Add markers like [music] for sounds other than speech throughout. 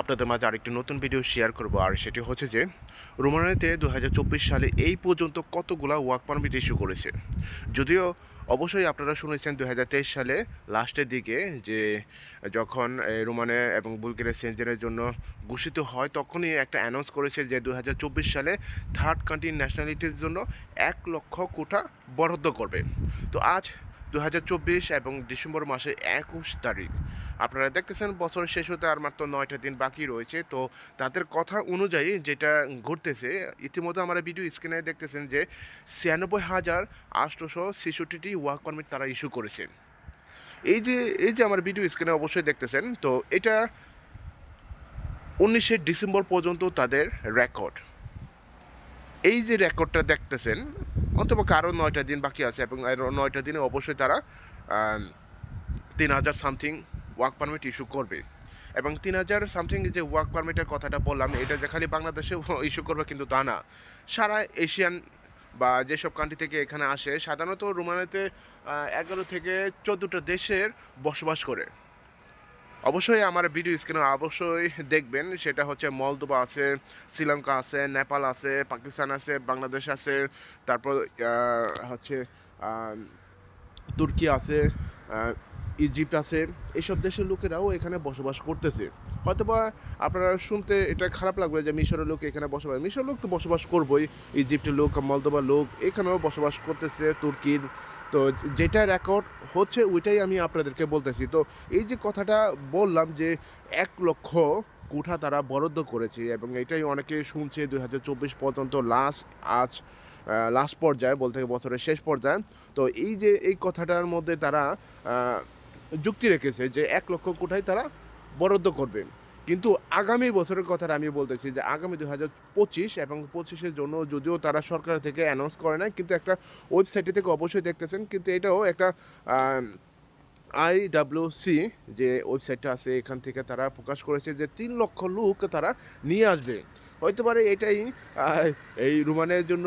আপনাদের মাঝে আরেকটি নতুন ভিডিও শেয়ার করব, আর সেটি হচ্ছে যে রোমানিয়াতে দু সালে এই পর্যন্ত কতগুলা ওয়ার্ক পারমিট ইস্যু করেছে। যদিও অবশ্যই আপনারা শুনেছেন দু হাজার তেইশ সালে লাস্টের দিকে যে, যখন রোমানিয়া এবং বুলগেরিয়া সেঞ্জেনের জন্য ঘোষিত হয়, তখনই একটা অ্যানাউন্স করেছে যে দু হাজার চব্বিশ সালে থার্ড কান্ট্রি ন্যাশনালিটির জন্য এক লক্ষ কোটা বরাদ্দ করবে। তো আজ দু হাজার চব্বিশ এবং ডিসেম্বর মাসে একুশ তারিখ। আপনারা দেখতেছেন, বছর শেষ হতে আর মাত্র নয়টা দিন বাকি রয়েছে। তো তাদের কথা অনুযায়ী যেটা ঘটতেছে, ইতিমধ্যে আমরা ভিডিও স্ক্রিনে দেখতেছেন যে ছিয়ানব্বই হাজার আটশোশো ছেষট্টিটি ওয়ার্ক পারমিট তারা ইস্যু করেছে। এই যে এই যে আমার ভিডিও স্ক্রিনে অবশ্যই দেখতেছেন, তো এটা উনিশে ডিসেম্বর পর্যন্ত তাদের রেকর্ড এই যে রেকর্ডটা দেখতেছেন অন্তপক্ষে আরও নয়টা দিন বাকি আছে এবং নয়টা দিনে অবশ্যই তারা তিন হাজার সামথিং ওয়ার্ক পারমিট ইস্যু করবে। এবং তিন হাজার সামথিং যে ওয়ার্ক পারমিটের কথাটা বললাম, এটা যে খালি বাংলাদেশে [laughs] ইস্যু করবে কিন্তু তা না। সারা এশিয়ান বা যেসব কান্ট্রি থেকে এখানে আসে, সাধারণত রোমানিয়াতে এগারো থেকে চোদ্দোটা দেশের বসবাস করে। অবশ্যই আমার ভিডিও স্ক্রিনে অবশ্যই দেখবেন। সেটা হচ্ছে মলদোবা আছে, শ্রীলঙ্কা আছে, নেপাল আছে, পাকিস্তান আছে, বাংলাদেশ আছে, তারপর হচ্ছে তুর্কি আছে ইজিপ্ট আছে। এইসব দেশের লোকেরাও এখানে বসবাস করতেছে। হয়তোবা আপনারা শুনতে এটা খারাপ লাগবে যে মিশরের লোক এখানে বসবাস, মিশরের লোক তো বসবাস করবই। ইজিপ্টের লোক মলদোবার লোক এখানেও বসবাস করতেছে, তুর্কির তো যেটা রেকর্ড হচ্ছে ওইটাই আমি আপনাদেরকে বলতেছি। তো এই যে কথাটা বললাম যে এক লক্ষ কোঠা তারা বরাদ্দ করেছে এবং এটাই অনেকে শুনছে দু হাজার চব্বিশ পর্যন্ত লাস্ট আজ লাস্ট পর্যায়ে বলতে বছরের শেষ পর্যায়ে। তো এই যে এই কথাটার মধ্যে তারা যুক্তি রেখেছে যে এক লক্ষ কোঠায় তারা বরাদ্দ করবে। কিন্তু আগামী বছরের কথাটা আমি বলতেছি যে আগামী দু হাজার পঁচিশ এবং পঁচিশের জন্য যদিও তারা সরকার থেকে অ্যানাউন্স করে না কিন্তু একটা ওয়েবসাইটে থেকে অবশ্যই দেখতেছেন, কিন্তু এটাও একটা আই সি যে ওয়েবসাইটটা আছে, এখান থেকে তারা প্রকাশ করেছে যে তিন লক্ষ লোক তারা নিয়ে আসবে। হয়তো পারে এটাই এই রোমানের জন্য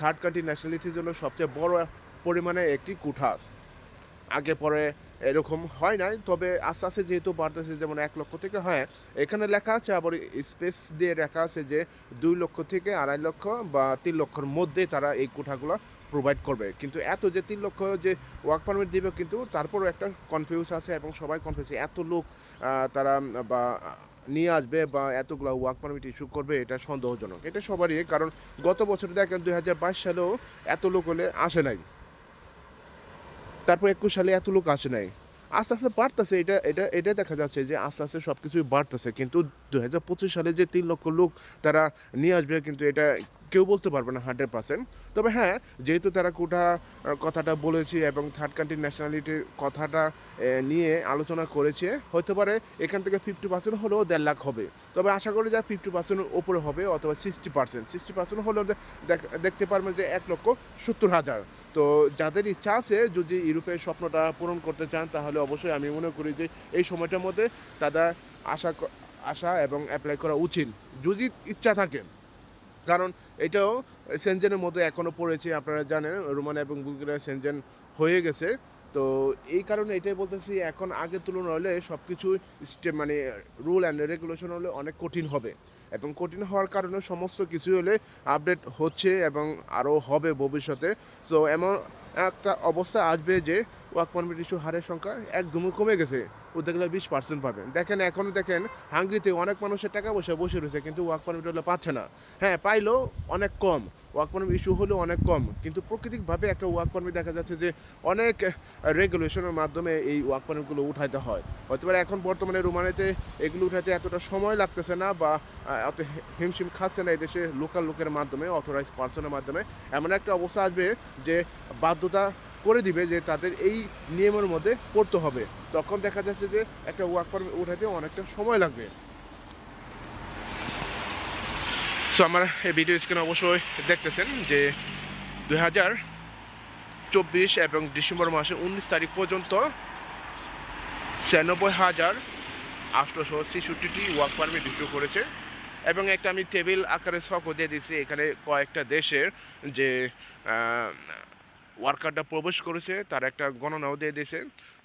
থার্ড কান্ট্রি ন্যাশনালিটির জন্য সবচেয়ে বড় পরিমাণে একটি কুঠা। আগে পরে এরকম হয় নাই, তবে আস্তে আস্তে যেহেতু বাড়তেছে, যেমন এক লক্ষ থেকে, হয়, এখানে লেখা আছে, আবার স্পেস দিয়ে লেখা আছে যে দুই লক্ষ থেকে আড়াই লক্ষ বা তিন লক্ষর মধ্যে তারা এই কোঠাগুলো প্রোভাইড করবে। কিন্তু এত যে তিন লক্ষ যে ওয়ার্ক পারমিট দিবে, কিন্তু তারপরও একটা কনফিউজ আছে এবং সবাই কনফিউজ এত লোক তারা বা নিয়ে আসবে বা এতগুলো ওয়ার্ক পারমিট ইস্যু করবে, এটা সন্দেহজনক। এটা সবারই, কারণ গত বছর দেখেন দুই হাজার বাইশ সালেও এত লোক হলে আসে নাই। তারপর একুশ সালে এত লোক আসে নাই। আস্তে আস্তে বাড়তেছে। এটা এটা এটা দেখা যাচ্ছে যে আস্তে আস্তে সব কিছুই বাড়তেছে। কিন্তু দু হাজার পঁচিশ সালে যে তিন লক্ষ লোক তারা নিয়ে আসবে, কিন্তু এটা কেউ বলতে পারবে না হান্ড্রেড পার্সেন্ট। তবে হ্যাঁ যেহেতু তারা কোটা কথাটা বলেছে এবং থার্ড কান্ট্রি ন্যাশনালিটির কথাটা নিয়ে আলোচনা করেছে হতে পারে এখান থেকে ফিফটি পার্সেন্ট হলেও দেড় লাখ হবে। তবে আশা করি যা ফিফটি পার্সেন্টের ওপরে হবে অথবা সিক্সটি পার্সেন্ট। সিক্সটি পার্সেন্ট হলেও দেখ- দেখতে পারবেন যে এক লক্ষ সত্তর হাজার। তো যাদের ইচ্ছা আছে যদি ইউরোপের স্বপ্নটা পূরণ করতে চান, তাহলে অবশ্যই আমি মনে করি যে এই সময়টার মধ্যে তারা আশা আশা এবং অ্যাপ্লাই করা উচিত, যদি ইচ্ছা থাকে। কারণ এটাও সেনজেনের মধ্যে এখনও পড়েছে, আপনারা জানেন রোমান এবং বুলগেরিয়া সেনজেন হয়ে গেছে। তো এই কারণে এটাই বলতেছি, এখন আগের তুলনা হলে সব কিছু স্টে মানে রুল অ্যান্ড রেগুলেশন হলে অনেক কঠিন হবে। এবং কঠিন হওয়ার কারণে সমস্ত কিছু হলে আপডেট হচ্ছে এবং আরও হবে ভবিষ্যতে। সো এমন একটা অবস্থা আসবে যে ওয়ার্ক পারমিট ইস্যু হারের সংখ্যা একদমই কমে গেছে। দেখলে বিশ পার্সেন্ট পাবেন। দেখেন এখনও দেখেন, হাঙ্গরিতে অনেক মানুষের টাকা পয়সা বসে রয়েছে, কিন্তু ওয়ার্ক পারমিট হলে পাচ্ছে না। হ্যাঁ পাইলেও অনেক কম। ওয়ার্ক পারমিট ইস্যু হলেও অনেক কম। কিন্তু প্রাকৃতিকভাবে একটা ওয়ার্ক পারমিট দেখা যাচ্ছে যে, অনেক রেগুলেশনের মাধ্যমে এই ওয়ার্ক পারমিটগুলো উঠাইতে হয়। পারে এখন বর্তমানে রোমানিতে এগুলো উঠাতে এতটা সময় লাগতেছে না বা অত হিমশিম খাচ্ছে না এদেশে লোকাল লোকের মাধ্যমে অথরাইজ পার্সনের মাধ্যমে। এমন একটা অবস্থা আসবে যে, বাধ্যতা করে দিবে যে তাদের এই নিয়মের মধ্যে পড়তে হবে। তখন দেখা যাচ্ছে যে একটা ওয়ার্ক পারমিট উঠাতে অনেকটা সময় লাগবে। সো আমার এই ভিডিও স্ক্রিনে অবশ্যই দেখতেছেন যে দুই হাজার চব্বিশ এবং ডিসেম্বর মাসে উনিশ তারিখ পর্যন্ত ছিয়ানব্বই হাজার আটশোশো ছেষট্টিটি ওয়ার্ক পারমিট ইস্যু করেছে। এবং একটা আমি টেবিল আকারে ছকও দিয়ে দিয়েছি এখানে কয়েকটা দেশের যে ওয়ার্কাররা প্রবেশ করেছে, তার একটা গণনাও দিয়ে দিয়েছে।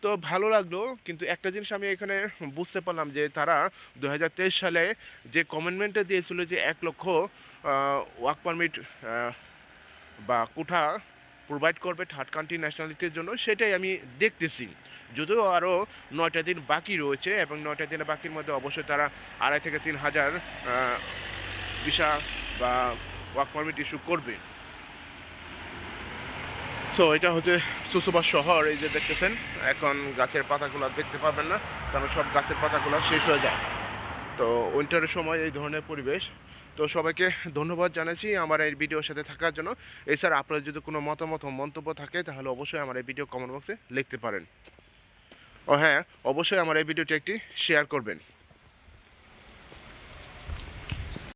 তো ভালো লাগল, কিন্তু একটা জিনিস আমি এখানে বুঝতে পারলাম যে তারা দু হাজার তেইশ সালে যে কমেন্টমেন্টটা দিয়েছিল যে এক লক্ষ ওয়ার্ক পারমিট বা কোঠা প্রোভাইড করবে থার্ড কান্ট্রি ন্যাশনালিটির জন্য, সেটাই আমি দেখতেছি। যদিও আরও নয়টা দিন বাকি রয়েছে এবং নয়টা দিনের বাকির মধ্যে অবশ্যই তারা আড়াই থেকে তিন হাজার ভিসা বা ওয়ার্ক পারমিট ইস্যু করবে। সো এটা হচ্ছে সুসুবা শহর, এই যে দেখতেছেন। এখন গাছের পাতাগুলো দেখতে পাবেন না, কারণ সব গাছের পাতাগুলো শেষ হয়ে যায়। তো উইন্টারের সময় এই ধরনের পরিবেশ। তো, সবাইকে ধন্যবাদ জানাচ্ছি আমার এই ভিডিওর সাথে থাকার জন্য। এছাড়া আপনার যদি কোনো মতামত মন্তব্য থাকে, তাহলে অবশ্যই আমার এই ভিডিও কমেন্ট বক্সে লিখতে পারেন। ও হ্যাঁ অবশ্যই আমার এই ভিডিওটি একটি শেয়ার করবেন।